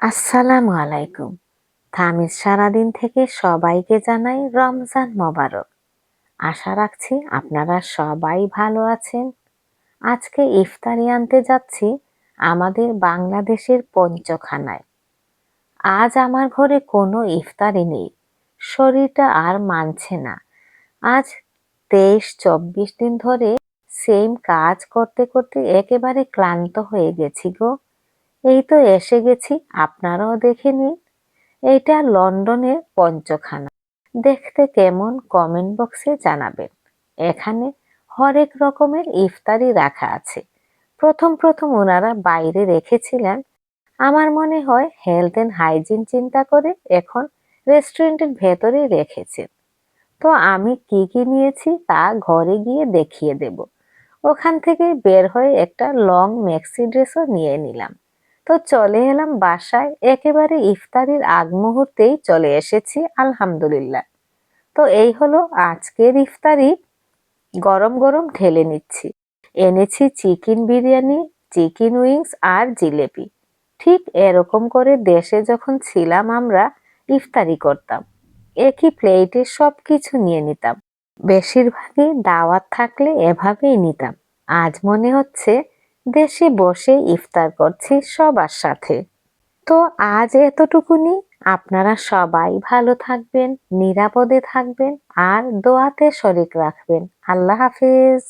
আসসালামু আলাইকুম। থামিজ সারাদিন থেকে সবাইকে জানাই রমজান মোবারক। আশা রাখছি আপনারা সবাই ভালো আছেন। আজকে ইফতারি আনতে যাচ্ছি আমাদের বাংলাদেশের পঞ্চখানায়। আজ আমার ঘরে কোনো ইফতারি নেই, শরীরটা আর মানছে না। আজ তেইশ, চব্বিশ দিন ধরে সেম কাজ করতে করতে একেবারে ক্লান্ত হয়ে গেছি গো। এই তো এসে গেছি, আপনারাও দেখে নিন। এইটা লন্ডনের পঞ্চখানা। দেখতে কেমন কমেন্ট বক্সে জানাবেন। এখানে হরেক রকমের ইফতারি রাখা আছে। প্রথম প্রথম ওনারা বাইরে রেখেছিলেন। আমার মনে হয় হেলথ অ্যান্ড হাইজিন চিন্তা করে এখন রেস্টুরেন্টের ভেতরেই রেখেছেন। তো আমি কি কি নিয়েছি তা ঘরে গিয়ে দেখিয়ে দেব। ওখান থেকে বের হয়ে একটা লং ম্যাক্সি ড্রেসও নিয়ে নিলাম। তো চলে এলাম বাসায়। একেবারে ইফতারির আগ মুহূর্তেই চলে এসেছি, আলহামদুলিল্লাহ। তো এই হলো আজকের ইফতারি। গরম গরম ঢেলে নিচ্ছি। এনেছি চিকেন বিরিয়ানি, চিকেন উইংস আর জিলেপি। ঠিক এরকম করে দেশে যখন ছিলাম আমরা, ইফতারি করতাম। একই প্লেটে সব কিছু নিয়ে নিতাম। বেশিরভাগই দাওয়াত থাকলে এভাবেই নিতাম। আজ মনে হচ্ছে দেশে বসে ইফতার করছি সবার সাথে। তো আজ এতটুকুনি। আপনারা সবাই ভালো থাকবেন, নিরাপদে থাকবেন, আর দোয়াতে শরিক রাখবেন। আল্লাহ হাফিজ।